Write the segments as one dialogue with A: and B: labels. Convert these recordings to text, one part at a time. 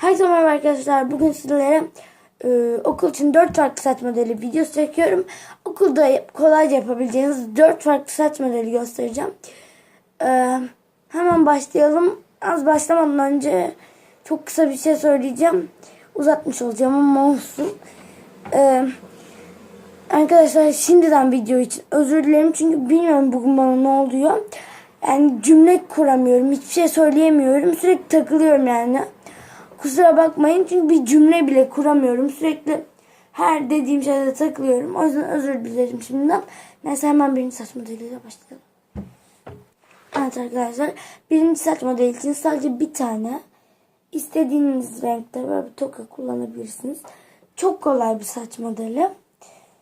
A: Herkese merhaba arkadaşlar. Bugün sizlere e, okul için 4 farklı saç modeli videosu çekiyorum. Okulda kolayca yapabileceğiniz 4 farklı saç modeli göstereceğim. E, hemen başlayalım. Az başlamadan önce çok kısa bir şey söyleyeceğim. Uzatmış olacağım ama olsun. E, arkadaşlar şimdiden video için özür dilerim. Çünkü bilmiyorum bugün bana ne oluyor. Yani cümle kuramıyorum. Hiçbir şey söyleyemiyorum. Sürekli takılıyorum yani. Kusura bakmayın çünkü bir cümle bile kuramıyorum. Sürekli her dediğim şeyde takılıyorum. O yüzden özür dilerim şimdiden. Neyse hemen birinci saç modeliyle başlayalım. Evet arkadaşlar. Birinci saç modeli için sadece bir tane istediğiniz renkte böyle bir toka kullanabilirsiniz. Çok kolay bir saç modeli.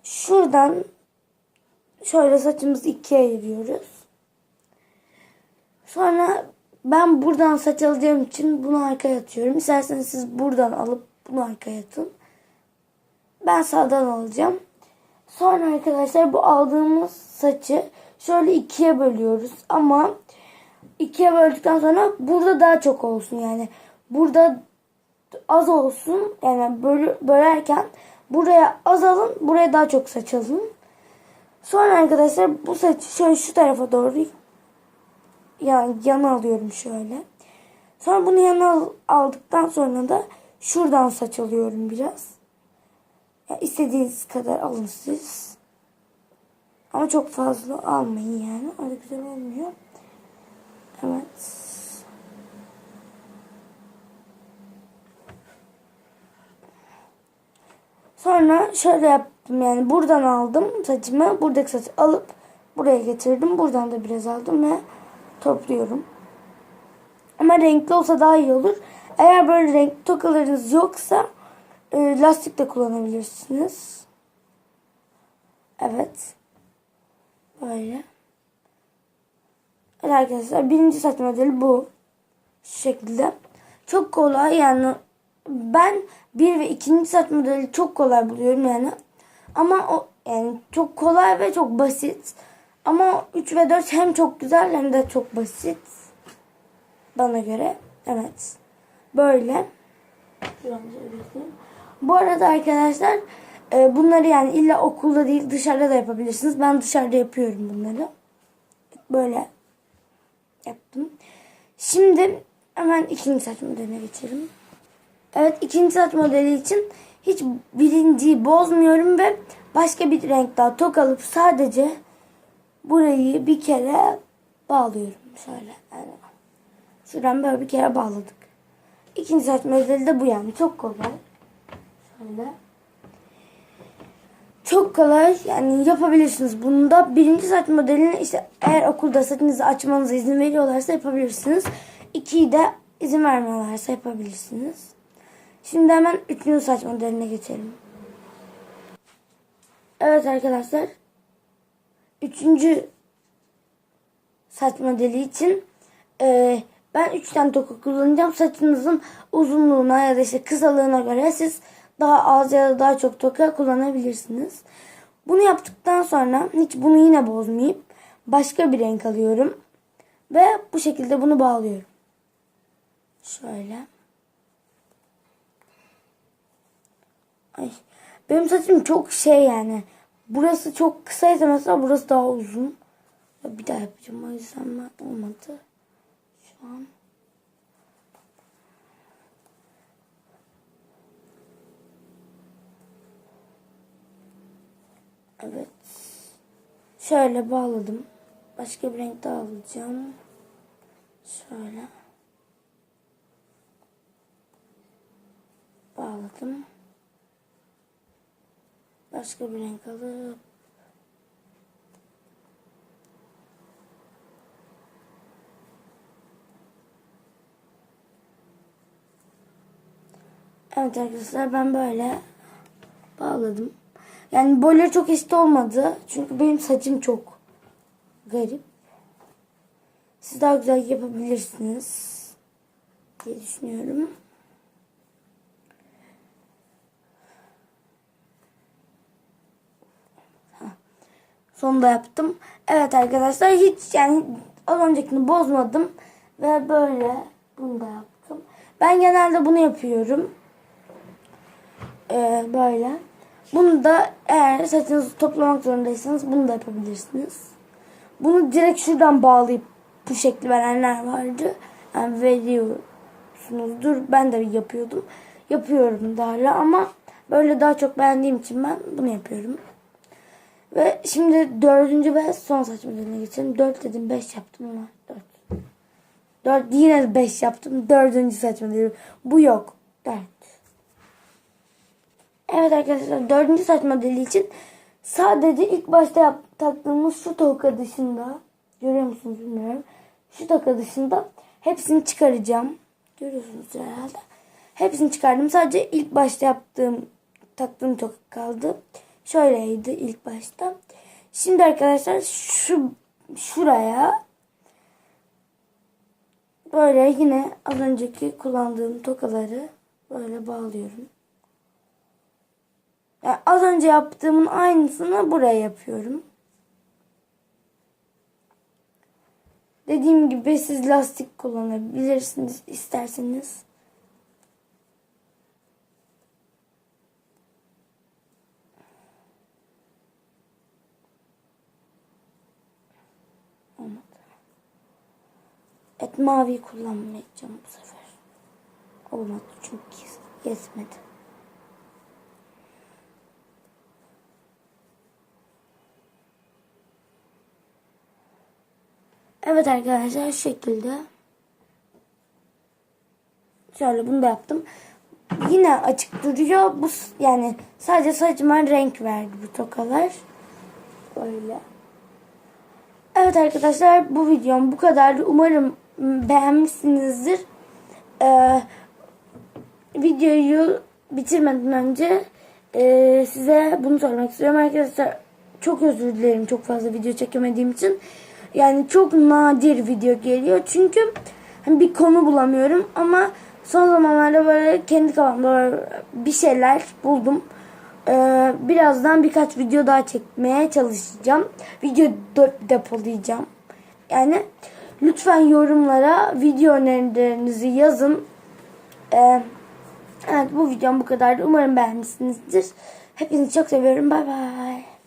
A: Şuradan şöyle saçımızı ikiye ayırıyoruz. Sonra ben buradan saç alacağım için bunu arkaya atıyorum. İsterseniz siz buradan alıp bunu arkaya atın. Ben sağdan alacağım. Sonra arkadaşlar bu aldığımız saçı şöyle ikiye bölüyoruz. Ama ikiye böldükten sonra burada daha çok olsun yani. Burada az olsun. Yani böl bölerken buraya az alın. Buraya daha çok saç alın. Sonra arkadaşlar bu saçı şöyle şu tarafa doğru yani yana alıyorum şöyle. Sonra bunu yana al- aldıktan sonra da şuradan saç alıyorum biraz. Ya istediğiniz kadar alın siz. Ama çok fazla almayın yani. Öyle güzel olmuyor. Evet. Sonra şöyle yaptım yani buradan aldım saçımı. Buradaki saçı alıp buraya getirdim. Buradan da biraz aldım ve topluyorum. Ama renkli olsa daha iyi olur. Eğer böyle renkli tokalarınız yoksa e, lastik de kullanabilirsiniz. Evet. Böyle. Evet arkadaşlar birinci saç modeli bu. Şu şekilde. Çok kolay yani ben bir ve ikinci saç modeli çok kolay buluyorum yani. Ama o yani çok kolay ve çok basit. Ama 3 ve 4 hem çok güzel hem de çok basit. Bana göre. Evet. Böyle. Bu arada arkadaşlar e, bunları yani illa okulda değil dışarıda da yapabilirsiniz. Ben dışarıda yapıyorum bunları. Böyle yaptım. Şimdi hemen ikinci saç modeline geçelim. Evet ikinci saç modeli için hiç birinciyi bozmuyorum ve başka bir renk daha tok alıp sadece burayı bir kere bağlıyorum. Şöyle. Yani şuradan böyle bir kere bağladık. İkinci saç modeli de bu yani. Çok kolay. Şöyle. Çok kolay. Yani yapabilirsiniz. Bunu da birinci saç modelini işte eğer okulda saçınızı açmanıza izin veriyorlarsa yapabilirsiniz. İkiyi de izin vermiyorlarsa yapabilirsiniz. Şimdi hemen üçüncü saç modeline geçelim. Evet arkadaşlar. Üçüncü saç modeli için e, ben 3 tane toka kullanacağım. Saçınızın uzunluğuna ya da işte kısalığına göre siz daha az ya da daha çok toka kullanabilirsiniz. Bunu yaptıktan sonra hiç bunu yine bozmayıp başka bir renk alıyorum. Ve bu şekilde bunu bağlıyorum. Şöyle. Ay. Benim saçım çok şey yani. Burası çok kısaysa mesela burası daha uzun. Bir daha yapacağım. O yüzden ben olmadı. Şu an. Evet. Şöyle bağladım. Başka bir renk daha alacağım. Şöyle. Bağladım. Başka bir renk alıp Evet arkadaşlar ben böyle bağladım. Yani boyları çok eşit olmadı. Çünkü benim saçım çok garip. Siz daha güzel yapabilirsiniz diye düşünüyorum. Sonunda yaptım. Evet arkadaşlar hiç yani az öncekini bozmadım. Ve böyle bunu da yaptım. Ben genelde bunu yapıyorum. Ee, böyle. Bunu da eğer saçınızı toplamak zorundaysanız bunu da yapabilirsiniz. Bunu direkt şuradan bağlayıp bu şekli verenler vardı. Yani veriyorsunuzdur. Ben de yapıyordum. Yapıyorum da hala ama böyle daha çok beğendiğim için ben bunu yapıyorum. Ve şimdi dördüncü ve son saç modeline geçelim. Dört dedim beş yaptım ama dört. Dört yine beş yaptım. Dördüncü saç modeli. Bu yok. Dört. Evet arkadaşlar dördüncü saç modeli için sadece ilk başta yap, taktığımız şu toka dışında görüyor musunuz bilmiyorum. Şu toka dışında hepsini çıkaracağım. Görüyorsunuz herhalde. Hepsini çıkardım. Sadece ilk başta yaptığım taktığım toka kaldı. Şöyleydi ilk başta. Şimdi arkadaşlar şu şuraya böyle yine az önceki kullandığım tokaları böyle bağlıyorum. Yani az önce yaptığımın aynısını buraya yapıyorum. Dediğim gibi siz lastik kullanabilirsiniz isterseniz. Mavi kullanmayacağım bu sefer. Olmadı çünkü yetmedi. Evet arkadaşlar şekilde. Şöyle bunu da yaptım. Yine açık duruyor. Bu yani sadece saçıma renk verdi bu tokalar. Böyle. Evet arkadaşlar bu videom bu kadar. Umarım beğenmişsinizdir. Ee, videoyu bitirmeden önce e, size bunu söylemek istiyorum arkadaşlar. Çok özür dilerim çok fazla video çekemediğim için. Yani çok nadir video geliyor. Çünkü hani bir konu bulamıyorum ama son zamanlarda böyle kendi kafamda bir şeyler buldum. Ee, birazdan birkaç video daha çekmeye çalışacağım. Video de- depolayacağım. Yani lütfen yorumlara video önerilerinizi yazın. Ee, evet bu videom bu kadar. Umarım beğenmişsinizdir. Hepinizi çok seviyorum. Bay bay.